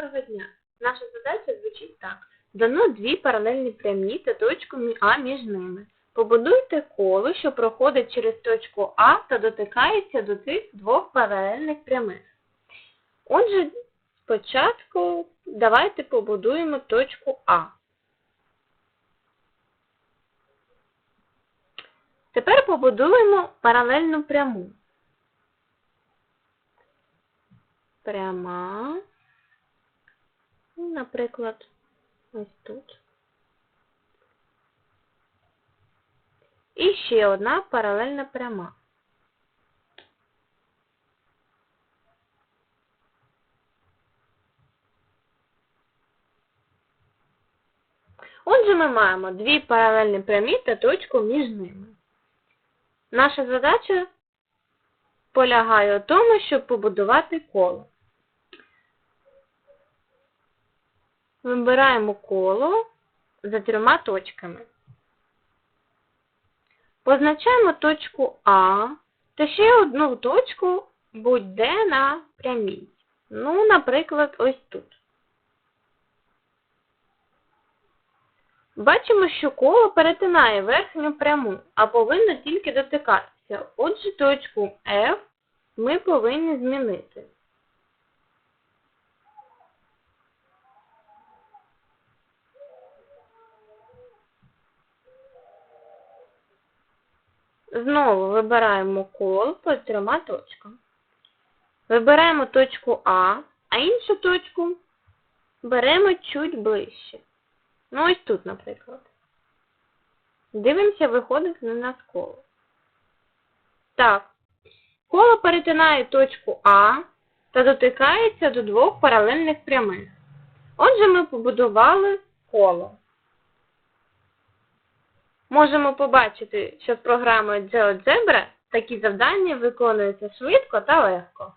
Доброго дня. Наша задача звучить так. Дано дві паралельні прямі та точку А між ними. Побудуйте коло, що проходить через точку А та дотикається до цих двох паралельних прямих. Отже, спочатку давайте побудуємо точку А. Тепер побудуємо паралельну пряму. Пряма. Наприклад, ось тут. І ще одна паралельна пряма. Отже, ми маємо дві паралельні прямі та точку між ними. Наша задача полягає у тому, щоб побудувати коло. Вибираємо коло за трьома точками. Позначаємо точку А та ще одну точку будь-де на прямій. Ну, наприклад, ось тут. Бачимо, що коло перетинає верхню пряму, а повинно тільки дотикатися. Отже, точку F ми повинні змінити. Знову вибираємо коло по трьома точкам. Вибираємо точку А, а іншу точку беремо чуть ближче. Ну, ось тут, наприклад. Дивимося, виходить на нас коло. Так. Коло перетинає точку А та дотикається до двох паралельних прямих. Отже, ми побудували коло. Можемо побачити, що з програмою GeoGebra такі завдання виконуються швидко та легко.